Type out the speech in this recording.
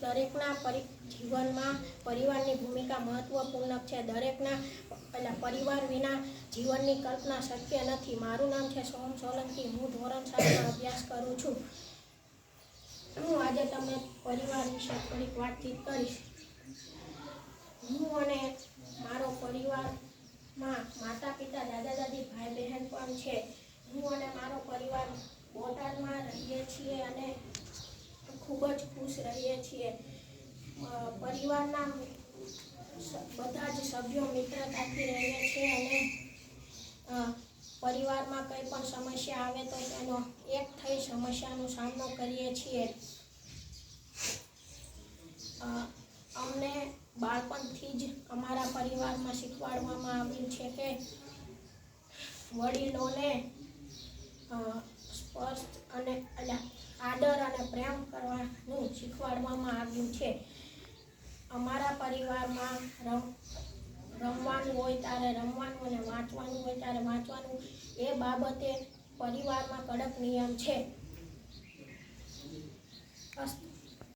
દરેકના જીવનમાં પરિવારની ભૂમિકા મહત્વપૂર્ણ છે. દરેકના પેલા પરિવાર વિના જીવનની કલ્પના શક્ય નથી. મારું નામ છે સોહમ સોલંકી. હું ધોરણ સાતમાં અભ્યાસ કરું છું. હું આજે તમને પરિવાર વિશે થોડીક વાતચીત કરીશ. હું અને મારો પરિવારમાં માતા પિતા દાદા દાદી ભાઈ બહેન પણ છે. હું અને મારો પરિવાર બોટાદમાં રહીએ છીએ અને ખૂબ જ ખુશ રહીએ છીએ. પરિવારના બધા જ સભ્યો મિત્રતાથી રહીએ છીએ અને પરિવારમાં કંઈ પણ સમસ્યા આવે તો તેનો એક થઈ સમસ્યાનો સામનો કરીએ છીએ. અમને બાળપણથી જ અમારા પરિવારમાં શીખવાડવામાં આવ્યું છે કે, વડીલોને પ્રેમ કરવાનું શીખવાડવામાં આવ્યું છે. અમારા પરિવારમાં રમ, રમવાનું હોય ત્યારે રમવાનું અને વાંચવાનું હોય ત્યારે વાંચવાનું એ બાબતે પરિવારમાં કડક નિયમ છે. અસ્ત